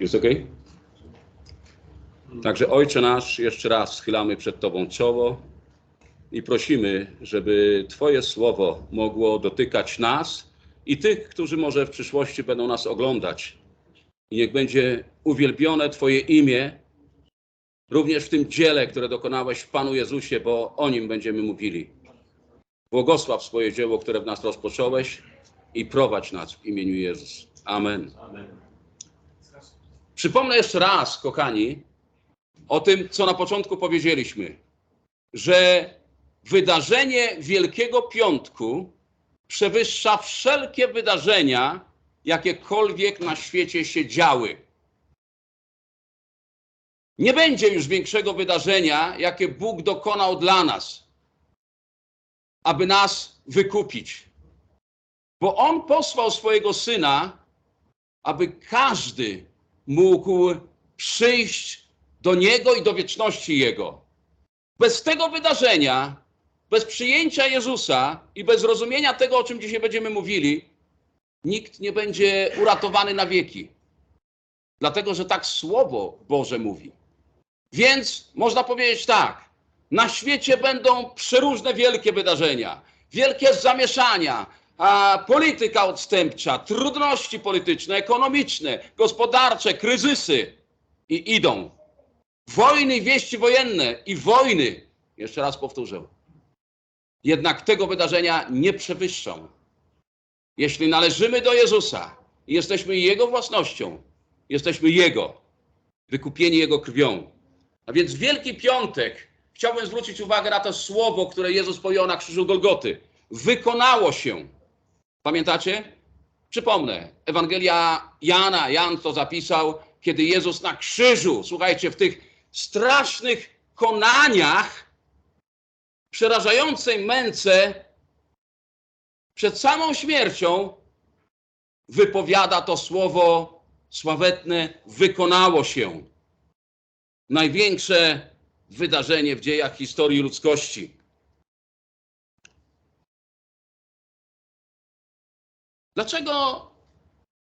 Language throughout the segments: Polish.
Jest ok? Także Ojcze nasz, jeszcze raz schylamy przed Tobą czoło i prosimy, żeby Twoje słowo mogło dotykać nas i tych, którzy może w przyszłości będą nas oglądać. I niech będzie uwielbione Twoje imię również w tym dziele, które dokonałeś w Panu Jezusie, bo o nim będziemy mówili. Błogosław swoje dzieło, które w nas rozpocząłeś i prowadź nas w imieniu Jezus. Amen. Przypomnę jeszcze raz, kochani, o tym, co na początku powiedzieliśmy, że wydarzenie Wielkiego Piątku przewyższa wszelkie wydarzenia, jakiekolwiek na świecie się działy. Nie będzie już większego wydarzenia, jakie Bóg dokonał dla nas, aby nas wykupić. Bo On posłał swojego Syna, aby każdy mógł przyjść do Niego i do wieczności Jego. Bez tego wydarzenia, bez przyjęcia Jezusa i bez rozumienia tego, o czym dzisiaj będziemy mówili, nikt nie będzie uratowany na wieki. Dlatego, że tak Słowo Boże mówi. Więc można powiedzieć tak, na świecie będą przeróżne wielkie wydarzenia, wielkie zamieszania, a, polityka odstępcza, trudności polityczne, ekonomiczne, gospodarcze, kryzysy i idą. Wojny wieści wojenne i wojny, jeszcze raz powtórzę, jednak tego wydarzenia nie przewyższą. Jeśli należymy do Jezusa i jesteśmy Jego własnością, jesteśmy Jego, wykupieni Jego krwią. A więc Wielki Piątek, chciałbym zwrócić uwagę na to słowo, które Jezus powiedział na krzyżu Golgoty. Wykonało się. Pamiętacie? Przypomnę, Ewangelia Jana, Jan to zapisał, kiedy Jezus na krzyżu, słuchajcie, w tych strasznych konaniach, przerażającej męce, przed samą śmiercią, wypowiada to słowo sławetne, wykonało się. Największe wydarzenie w dziejach historii ludzkości. Dlaczego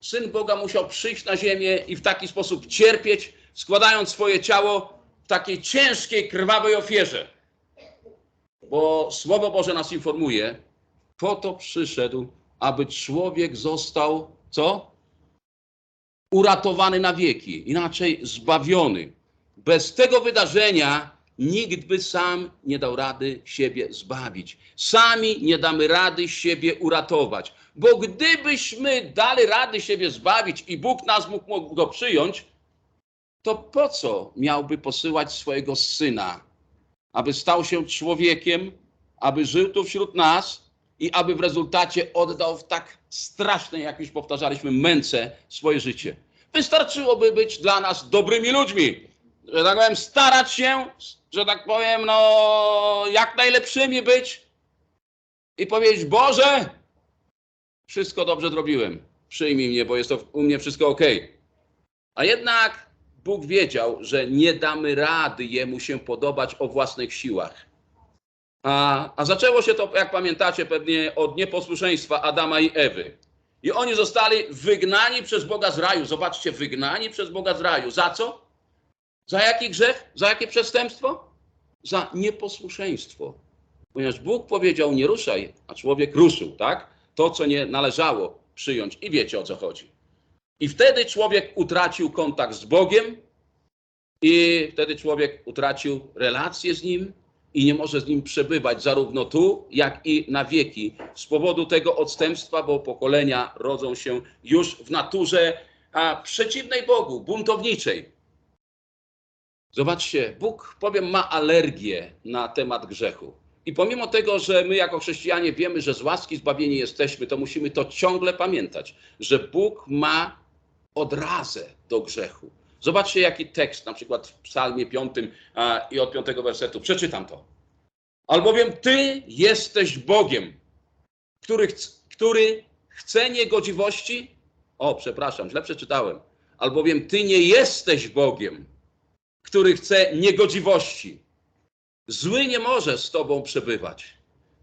Syn Boga musiał przyjść na ziemię i w taki sposób cierpieć, składając swoje ciało w takiej ciężkiej, krwawej ofierze? Bo Słowo Boże nas informuje, po to przyszedł, aby człowiek został, co? Uratowany na wieki, inaczej zbawiony. Bez tego wydarzenia nikt by sam nie dał rady siebie zbawić. Sami nie damy rady siebie uratować. Bo gdybyśmy dali rady siebie zbawić i Bóg nas mógł go przyjąć, to po co miałby posyłać swojego syna, aby stał się człowiekiem, aby żył tu wśród nas i aby w rezultacie oddał w tak strasznej, jak już powtarzaliśmy, męce swoje życie. Wystarczyłoby być dla nas dobrymi ludźmi, że tak powiem, starać się, że tak powiem, no, jak najlepszymi być i powiedzieć: Boże, wszystko dobrze zrobiłem, przyjmij mnie, bo jest to u mnie wszystko ok. A jednak Bóg wiedział, że nie damy rady Jemu się podobać o własnych siłach. A, a zaczęło się to, jak pamiętacie, pewnie od nieposłuszeństwa Adama i Ewy. I oni zostali wygnani przez Boga z raju. Zobaczcie, wygnani przez Boga z raju. Za co? Za jaki grzech? Za jakie przestępstwo? Za nieposłuszeństwo. Ponieważ Bóg powiedział nie ruszaj, a człowiek ruszył, tak? To, co nie należało przyjąć. I wiecie o co chodzi. I wtedy człowiek utracił kontakt z Bogiem i wtedy człowiek utracił relację z Nim i nie może z Nim przebywać zarówno tu, jak i na wieki z powodu tego odstępstwa, bo pokolenia rodzą się już w naturze a, przeciwnej Bogu, buntowniczej. Zobaczcie, Bóg, powiem, ma alergię na temat grzechu. I pomimo tego, że my jako chrześcijanie wiemy, że z łaski zbawieni jesteśmy, to musimy to ciągle pamiętać, że Bóg ma odrazę do grzechu. Zobaczcie, jaki tekst, na przykład w Psalmie 5 a, i od 5 wersetu. Przeczytam to. Albowiem Ty jesteś Bogiem, który, który chce niegodziwości. O, przepraszam, źle przeczytałem. Albowiem Ty nie jesteś Bogiem, który chce niegodziwości. Zły nie może z Tobą przebywać.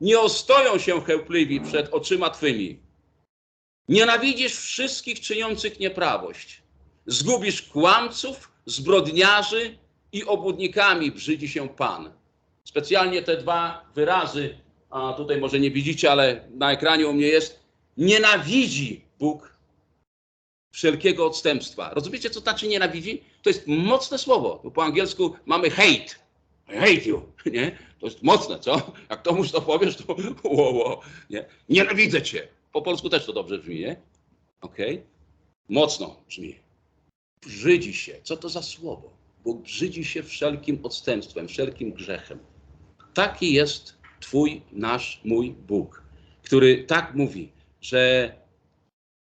nie ostoją się chełpliwi przed oczyma Twymi. Nienawidzisz wszystkich czyniących nieprawość. Zgubisz kłamców, zbrodniarzy i obłudnikami brzydzi się Pan. Specjalnie te dwa wyrazy, a tutaj może nie widzicie, ale na ekranie u mnie jest, nienawidzi Bóg wszelkiego odstępstwa. Rozumiecie, co znaczy nienawidzi? To jest mocne słowo. Bo po angielsku mamy hate. I hate you, nie? To jest mocne, co? Jak komuś to powiesz, to wo, wo, nie? Nienawidzę cię. Po polsku też to dobrze brzmi, nie? Okej? Mocno brzmi. Brzydzi się. Co to za słowo? Bóg brzydzi się wszelkim odstępstwem, wszelkim grzechem. Taki jest Twój, nasz, mój Bóg, który tak mówi, że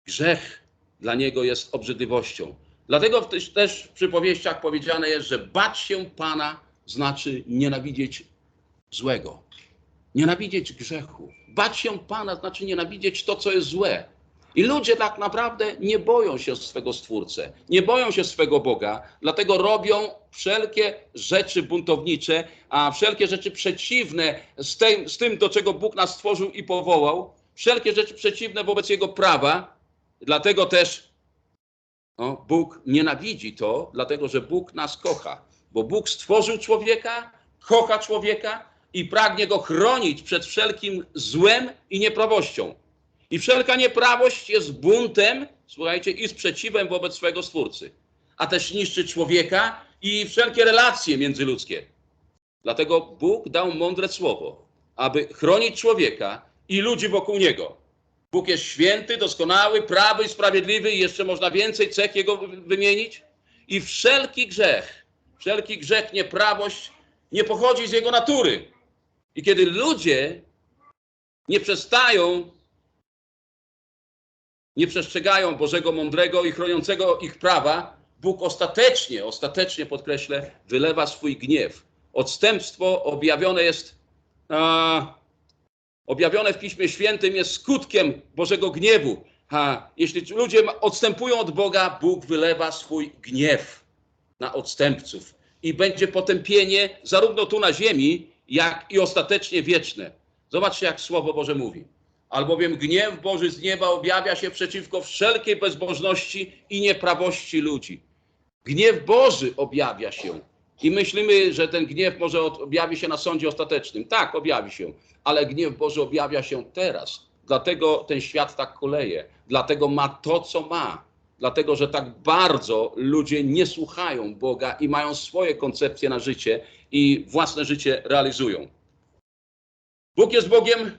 grzech dla niego jest obrzydliwością. Dlatego też w przypowieściach powiedziane jest, że bać się Pana znaczy nienawidzieć złego, nienawidzieć grzechu. Bać się Pana znaczy nienawidzieć to, co jest złe. I ludzie tak naprawdę nie boją się swego Stwórcę, nie boją się swego Boga, dlatego robią wszelkie rzeczy buntownicze, a wszelkie rzeczy przeciwne z tym, z tym, do czego Bóg nas stworzył i powołał, wszelkie rzeczy przeciwne wobec Jego prawa. Dlatego też no, Bóg nienawidzi to, dlatego że Bóg nas kocha, bo Bóg stworzył człowieka, kocha człowieka i pragnie go chronić przed wszelkim złem i nieprawością. I wszelka nieprawość jest buntem, słuchajcie, i sprzeciwem wobec swego Stwórcy, a też niszczy człowieka i wszelkie relacje międzyludzkie. Dlatego Bóg dał mądre słowo, aby chronić człowieka i ludzi wokół niego. Bóg jest święty, doskonały, prawy i sprawiedliwy i jeszcze można więcej cech Jego wy- wymienić. I wszelki grzech, wszelki grzech, nieprawość nie pochodzi z Jego natury. I kiedy ludzie nie przestają, nie przestrzegają Bożego mądrego i chroniącego ich prawa, Bóg ostatecznie, ostatecznie podkreślę, wylewa swój gniew. Odstępstwo objawione jest a, objawione w Piśmie Świętym jest skutkiem Bożego gniewu. A jeśli ludzie odstępują od Boga, Bóg wylewa swój gniew na odstępców i będzie potępienie zarówno tu na ziemi, jak i ostatecznie wieczne. Zobaczcie, jak Słowo Boże mówi. Albowiem gniew Boży z nieba objawia się przeciwko wszelkiej bezbożności i nieprawości ludzi. Gniew Boży objawia się. I myślimy, że ten gniew może objawi się na sądzie ostatecznym. Tak, objawi się, ale gniew Boży objawia się teraz. Dlatego ten świat tak kuleje. Dlatego ma to, co ma. Dlatego, że tak bardzo ludzie nie słuchają Boga i mają swoje koncepcje na życie i własne życie realizują. Bóg jest Bogiem,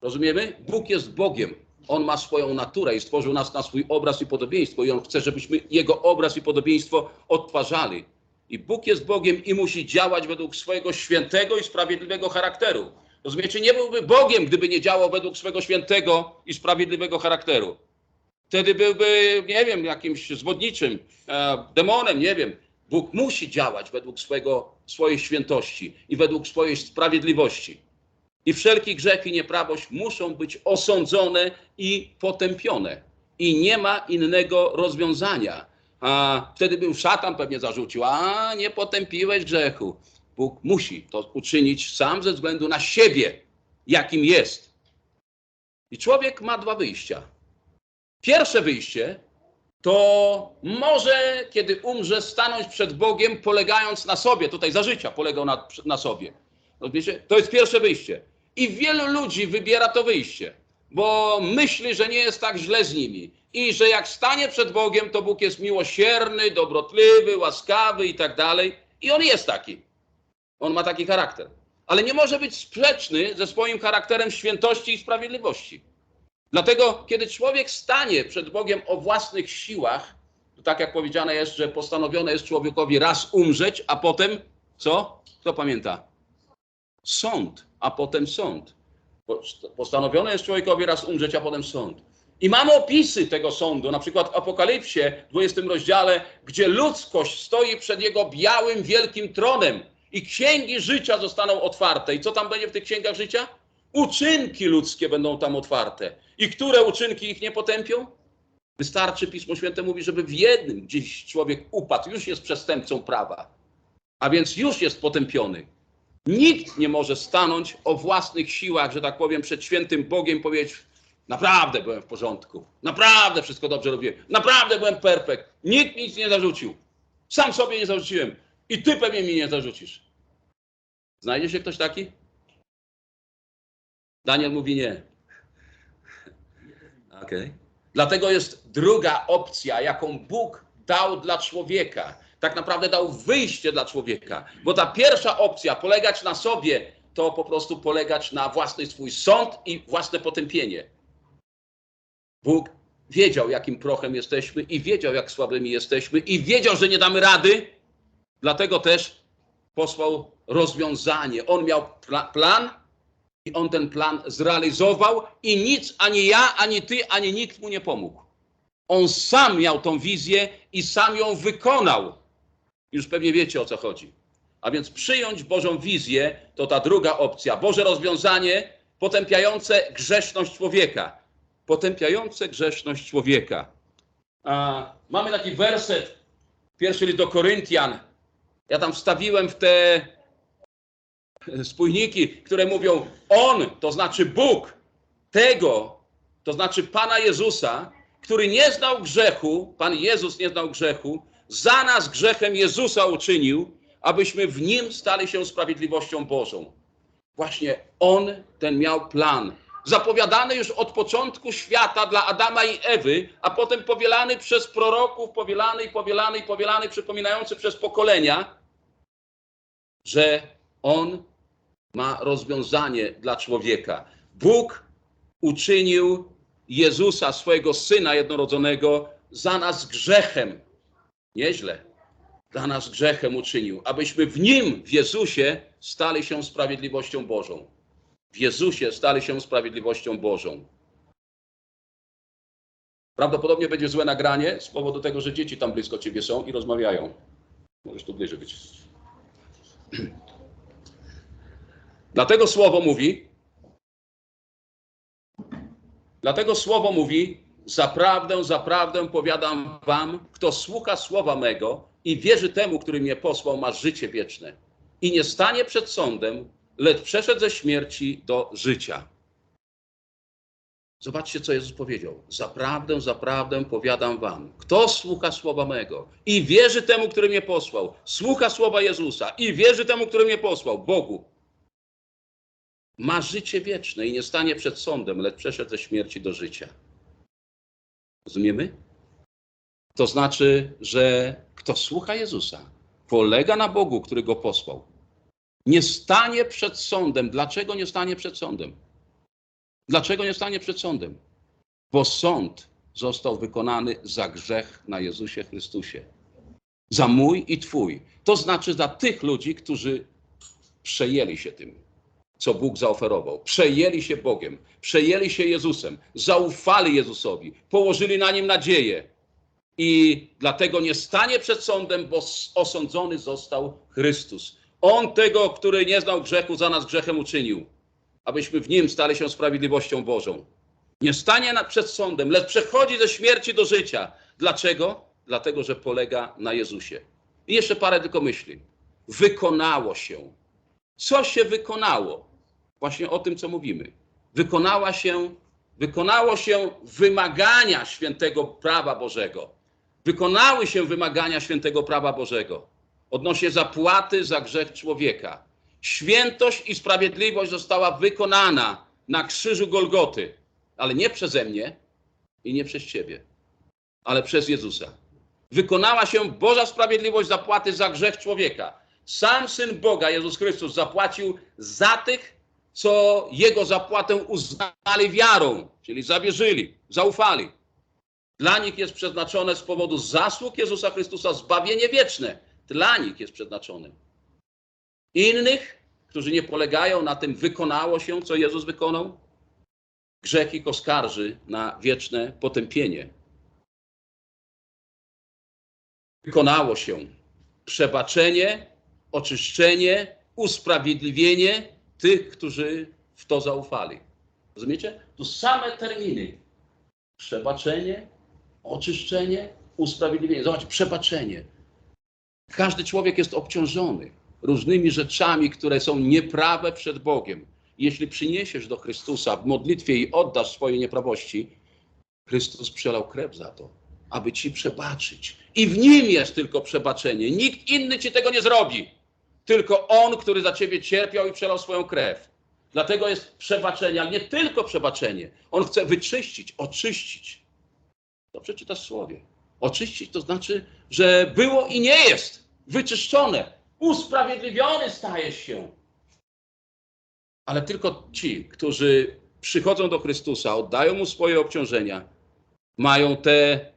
rozumiemy? Bóg jest Bogiem. On ma swoją naturę i stworzył nas na swój obraz i podobieństwo, i on chce, żebyśmy jego obraz i podobieństwo odtwarzali. I Bóg jest Bogiem i musi działać według swojego świętego i sprawiedliwego charakteru. Rozumiecie? Nie byłby Bogiem, gdyby nie działał według swego świętego i sprawiedliwego charakteru. Wtedy byłby, nie wiem, jakimś zwodniczym, e, demonem, nie wiem. Bóg musi działać według swojego, swojej świętości i według swojej sprawiedliwości. I wszelki grzech i nieprawość muszą być osądzone i potępione. I nie ma innego rozwiązania. A wtedy był szatan pewnie zarzucił, a nie potępiłeś grzechu. Bóg musi to uczynić sam ze względu na siebie, jakim jest. I człowiek ma dwa wyjścia. Pierwsze wyjście to może, kiedy umrze, stanąć przed Bogiem, polegając na sobie. Tutaj za życia polegał na, na sobie. Rozumiecie? To jest pierwsze wyjście. I wielu ludzi wybiera to wyjście, bo myśli, że nie jest tak źle z nimi. I że jak stanie przed Bogiem, to Bóg jest miłosierny, dobrotliwy, łaskawy i tak dalej. I on jest taki. On ma taki charakter. Ale nie może być sprzeczny ze swoim charakterem świętości i sprawiedliwości. Dlatego, kiedy człowiek stanie przed Bogiem o własnych siłach, to tak jak powiedziane jest, że postanowione jest człowiekowi raz umrzeć, a potem co? Kto pamięta? Sąd, a potem sąd. Po- Postanowione jest człowiekowi raz umrzeć, a potem sąd. I mamy opisy tego sądu, na przykład w Apokalipsie, 20 rozdziale, gdzie ludzkość stoi przed jego białym, wielkim tronem i księgi życia zostaną otwarte. I co tam będzie w tych księgach życia? Uczynki ludzkie będą tam otwarte. I które uczynki ich nie potępią? Wystarczy, Pismo Święte mówi, żeby w jednym gdzieś człowiek upadł, już jest przestępcą prawa, a więc już jest potępiony. Nikt nie może stanąć o własnych siłach, że tak powiem, przed świętym Bogiem powiedzieć: Naprawdę byłem w porządku, naprawdę wszystko dobrze robiłem, naprawdę byłem perfekt, nikt mi nic nie zarzucił. Sam sobie nie zarzuciłem i ty pewnie mi nie zarzucisz. Znajdzie się ktoś taki? Daniel mówi nie. Okej. Dlatego jest druga opcja, jaką Bóg dał dla człowieka. Tak naprawdę dał wyjście dla człowieka. Bo ta pierwsza opcja, polegać na sobie, to po prostu polegać na własny swój sąd i własne potępienie. Bóg wiedział, jakim prochem jesteśmy i wiedział, jak słabymi jesteśmy i wiedział, że nie damy rady. Dlatego też posłał rozwiązanie. On miał pla- plan i on ten plan zrealizował i nic ani ja, ani ty, ani nikt mu nie pomógł. On sam miał tą wizję i sam ją wykonał. Już pewnie wiecie o co chodzi. A więc przyjąć Bożą wizję to ta druga opcja. Boże rozwiązanie potępiające grzeszność człowieka. Potępiające grzeszność człowieka. A, mamy taki werset, pierwszy list do Koryntian. Ja tam wstawiłem w te spójniki, które mówią On, to znaczy Bóg, tego, to znaczy Pana Jezusa, który nie znał grzechu, Pan Jezus nie znał grzechu, za nas grzechem Jezusa uczynił, abyśmy w Nim stali się sprawiedliwością Bożą. Właśnie On ten miał plan, zapowiadany już od początku świata dla Adama i Ewy, a potem powielany przez proroków, powielany i powielany i powielany, przypominający przez pokolenia, że On ma rozwiązanie dla człowieka. Bóg uczynił Jezusa, swojego Syna jednorodzonego, za nas grzechem. Nieźle. Dla nas grzechem uczynił, abyśmy w Nim, w Jezusie, stali się sprawiedliwością Bożą. W Jezusie stali się sprawiedliwością Bożą. Prawdopodobnie będzie złe nagranie z powodu tego, że dzieci tam blisko ciebie są i rozmawiają. Możesz tu bliżej być. Dlatego słowo mówi, dlatego słowo mówi, zaprawdę, zaprawdę powiadam wam, kto słucha słowa mego i wierzy temu, który mnie posłał, ma życie wieczne i nie stanie przed sądem, lecz przeszedł ze śmierci do życia. Zobaczcie, co Jezus powiedział. Zaprawdę, zaprawdę powiadam wam, kto słucha słowa mego i wierzy temu, który mnie posłał, słucha słowa Jezusa i wierzy temu, który mnie posłał, Bogu, ma życie wieczne i nie stanie przed sądem, lecz przeszedł ze śmierci do życia. Rozumiemy? To znaczy, że kto słucha Jezusa, polega na Bogu, który go posłał, nie stanie przed sądem. Dlaczego nie stanie przed sądem? Dlaczego nie stanie przed sądem? Bo sąd został wykonany za grzech na Jezusie Chrystusie. Za mój i Twój. To znaczy za tych ludzi, którzy przejęli się tym co Bóg zaoferował. Przejęli się Bogiem, przejęli się Jezusem, zaufali Jezusowi, położyli na nim nadzieję. I dlatego nie stanie przed sądem, bo osądzony został Chrystus. On tego, który nie znał grzechu, za nas grzechem uczynił, abyśmy w nim stali się sprawiedliwością Bożą. Nie stanie przed sądem, lecz przechodzi ze śmierci do życia. Dlaczego? Dlatego, że polega na Jezusie. I jeszcze parę tylko myśli. Wykonało się. Co się wykonało? właśnie o tym, co mówimy. Wykonała się, wykonało się wymagania świętego prawa Bożego. Wykonały się wymagania świętego prawa Bożego odnośnie zapłaty za grzech człowieka. Świętość i sprawiedliwość została wykonana na krzyżu Golgoty, ale nie przeze mnie i nie przez Ciebie, ale przez Jezusa. Wykonała się Boża sprawiedliwość zapłaty za grzech człowieka. Sam Syn Boga, Jezus Chrystus, zapłacił za tych, co Jego zapłatę uznali wiarą, czyli zawierzyli, zaufali. Dla nich jest przeznaczone z powodu zasług Jezusa Chrystusa zbawienie wieczne. Dla nich jest przeznaczone. Innych, którzy nie polegają na tym, wykonało się, co Jezus wykonał, grzech ich oskarży na wieczne potępienie. Wykonało się przebaczenie, oczyszczenie, usprawiedliwienie tych, którzy w to zaufali. Rozumiecie? Tu same terminy. Przebaczenie, oczyszczenie, usprawiedliwienie. Zobaczcie, przebaczenie. Każdy człowiek jest obciążony. różnymi rzeczami, które są nieprawe przed Bogiem. Jeśli przyniesiesz do Chrystusa w modlitwie i oddasz swoje nieprawości, Chrystus przelał krew za to, aby ci przebaczyć. I w nim jest tylko przebaczenie. Nikt inny ci tego nie zrobi. Tylko On, który za ciebie cierpiał i przelał swoją krew. Dlatego jest przebaczenie, ale nie tylko przebaczenie. On chce wyczyścić, oczyścić. To przeczytasz w słowie. Oczyścić to znaczy, że było i nie jest wyczyszczone. Usprawiedliwiony stajesz się. Ale tylko ci, którzy przychodzą do Chrystusa, oddają mu swoje obciążenia, mają te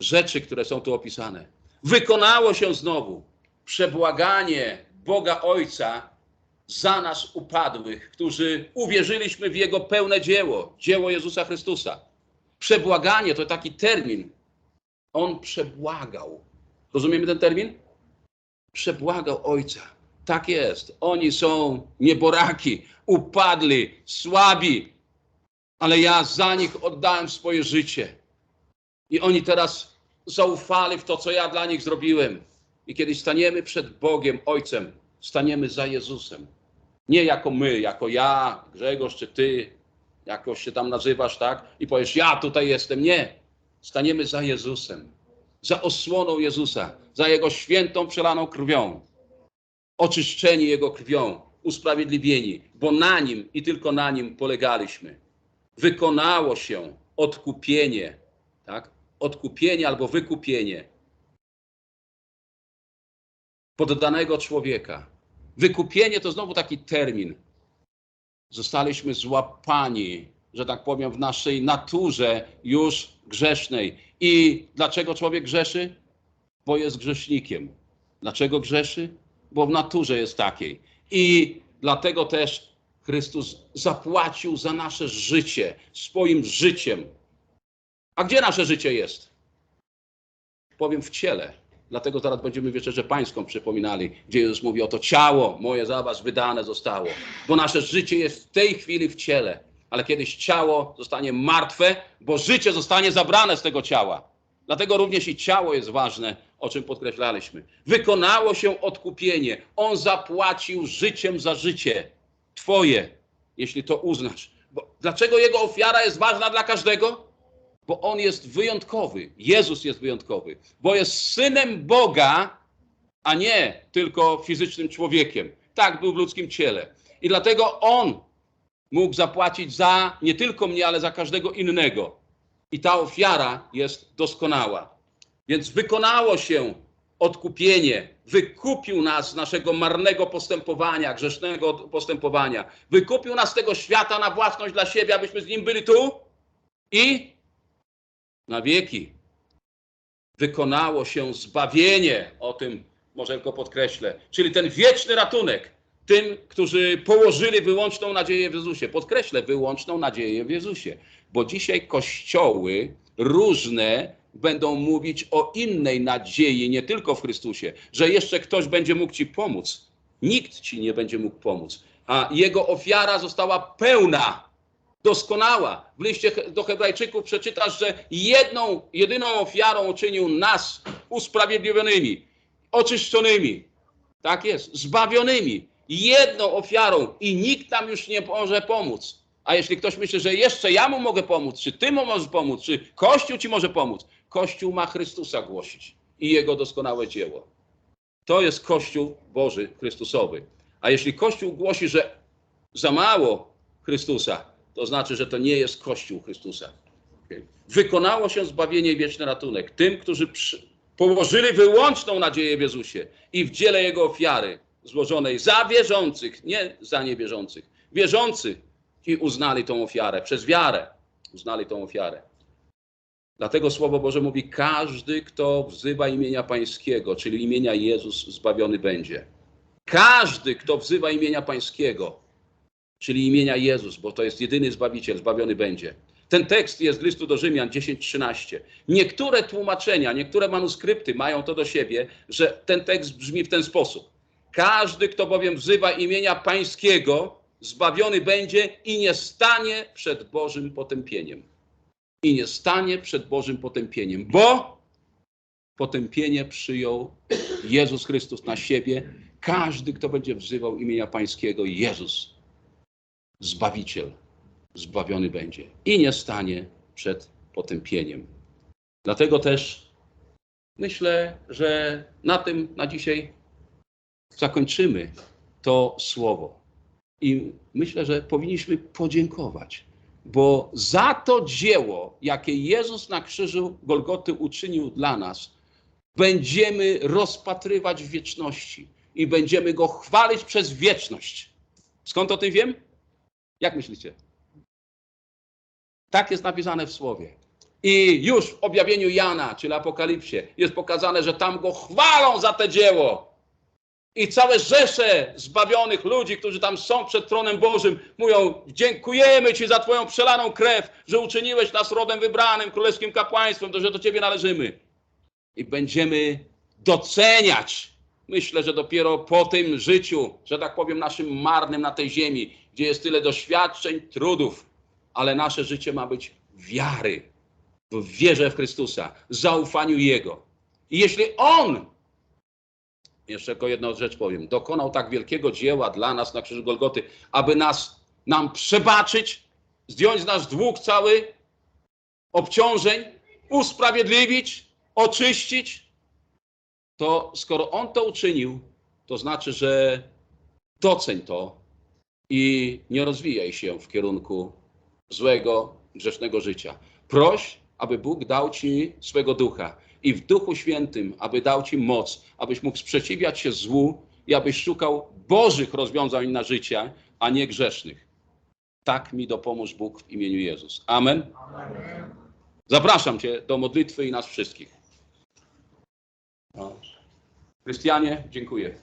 rzeczy, które są tu opisane. Wykonało się znowu przebłaganie Boga Ojca za nas upadłych, którzy uwierzyliśmy w Jego pełne dzieło, dzieło Jezusa Chrystusa. Przebłaganie to taki termin. On przebłagał. Rozumiemy ten termin? Przebłagał Ojca. Tak jest. Oni są nieboraki, upadli, słabi, ale ja za nich oddałem swoje życie. I oni teraz zaufali w to, co ja dla nich zrobiłem. I kiedy staniemy przed Bogiem, Ojcem, staniemy za Jezusem. Nie jako my, jako ja, Grzegorz czy ty, jakoś się tam nazywasz, tak? I powiesz, ja tutaj jestem. Nie. Staniemy za Jezusem. Za osłoną Jezusa, za Jego świętą, przelaną krwią. Oczyszczeni Jego krwią, usprawiedliwieni, bo na Nim i tylko na Nim polegaliśmy. Wykonało się odkupienie, tak? Odkupienie albo wykupienie poddanego człowieka. Wykupienie to znowu taki termin. Zostaliśmy złapani, że tak powiem, w naszej naturze już grzesznej. I dlaczego człowiek grzeszy? Bo jest grzesznikiem. Dlaczego grzeszy? Bo w naturze jest takiej. I dlatego też Chrystus zapłacił za nasze życie swoim życiem. A gdzie nasze życie jest? Powiem w ciele. Dlatego zaraz będziemy wieczerzę pańską przypominali, gdzie Jezus mówi, oto ciało moje za was wydane zostało. Bo nasze życie jest w tej chwili w ciele. Ale kiedyś ciało zostanie martwe, bo życie zostanie zabrane z tego ciała. Dlatego również i ciało jest ważne, o czym podkreślaliśmy. Wykonało się odkupienie. On zapłacił życiem za życie. Twoje, jeśli to uznasz. Bo dlaczego jego ofiara jest ważna dla każdego? bo on jest wyjątkowy. Jezus jest wyjątkowy, bo jest synem Boga, a nie tylko fizycznym człowiekiem. Tak, był w ludzkim ciele. I dlatego on mógł zapłacić za nie tylko mnie, ale za każdego innego. I ta ofiara jest doskonała. Więc wykonało się odkupienie, wykupił nas z naszego marnego postępowania, grzesznego postępowania. Wykupił nas z tego świata na własność dla siebie, abyśmy z nim byli tu i na wieki. Wykonało się zbawienie, o tym może tylko podkreślę, czyli ten wieczny ratunek tym, którzy położyli wyłączną nadzieję w Jezusie. Podkreślę, wyłączną nadzieję w Jezusie, bo dzisiaj kościoły różne będą mówić o innej nadziei, nie tylko w Chrystusie, że jeszcze ktoś będzie mógł ci pomóc. Nikt ci nie będzie mógł pomóc, a jego ofiara została pełna doskonała. W liście do Hebrajczyków przeczytasz, że jedną, jedyną ofiarą uczynił nas usprawiedliwionymi, oczyszczonymi. Tak jest, zbawionymi. Jedną ofiarą i nikt nam już nie może pomóc. A jeśli ktoś myśli, że jeszcze ja mu mogę pomóc, czy ty mu możesz pomóc, czy Kościół ci może pomóc, Kościół ma Chrystusa głosić i jego doskonałe dzieło. To jest Kościół Boży, Chrystusowy. A jeśli Kościół głosi, że za mało Chrystusa, to znaczy, że to nie jest Kościół Chrystusa. Wykonało się zbawienie i wieczny ratunek tym, którzy położyli wyłączną nadzieję w Jezusie i w dziele Jego ofiary złożonej za wierzących, nie za niewierzących. Wierzący i uznali tą ofiarę, przez wiarę uznali tą ofiarę. Dlatego Słowo Boże mówi, każdy, kto wzywa imienia Pańskiego, czyli imienia Jezus, zbawiony będzie. Każdy, kto wzywa imienia Pańskiego, czyli imienia Jezus, bo to jest jedyny Zbawiciel, zbawiony będzie. Ten tekst jest z listu do Rzymian 10:13. Niektóre tłumaczenia, niektóre manuskrypty mają to do siebie, że ten tekst brzmi w ten sposób. Każdy, kto bowiem wzywa imienia Pańskiego, zbawiony będzie i nie stanie przed Bożym potępieniem. I nie stanie przed Bożym potępieniem, bo potępienie przyjął Jezus Chrystus na siebie każdy, kto będzie wzywał imienia Pańskiego, Jezus, Zbawiciel, zbawiony będzie i nie stanie przed potępieniem. Dlatego też myślę, że na tym na dzisiaj zakończymy to słowo. I myślę, że powinniśmy podziękować, bo za to dzieło, jakie Jezus na krzyżu Golgoty uczynił dla nas, będziemy rozpatrywać w wieczności i będziemy go chwalić przez wieczność. Skąd o tym wiem? Jak myślicie? Tak jest napisane w słowie. I już w objawieniu Jana, czyli Apokalipsie, jest pokazane, że tam go chwalą za te dzieło. I całe rzesze zbawionych ludzi, którzy tam są przed tronem Bożym, mówią: Dziękujemy Ci za Twoją przelaną krew, że uczyniłeś nas rodem wybranym, królewskim kapłaństwem, to że do Ciebie należymy. I będziemy doceniać. Myślę, że dopiero po tym życiu, że tak powiem, naszym marnym na tej ziemi, gdzie jest tyle doświadczeń, trudów, ale nasze życie ma być wiary, w wierze w Chrystusa, zaufaniu Jego. I jeśli On jeszcze tylko jedną rzecz powiem. Dokonał tak wielkiego dzieła dla nas na krzyżu Golgoty, aby nas, nam przebaczyć, zdjąć nasz dług cały, obciążeń, usprawiedliwić, oczyścić. To skoro On to uczynił, to znaczy, że doceń to i nie rozwijaj się w kierunku złego, grzesznego życia. Proś, aby Bóg dał Ci swego ducha i w Duchu Świętym, aby dał Ci moc, abyś mógł sprzeciwiać się złu i abyś szukał Bożych rozwiązań na życie, a nie grzesznych. Tak mi dopomóż Bóg w imieniu Jezus. Amen. Zapraszam Cię do modlitwy i nas wszystkich. No. Krystianie, dziękuję.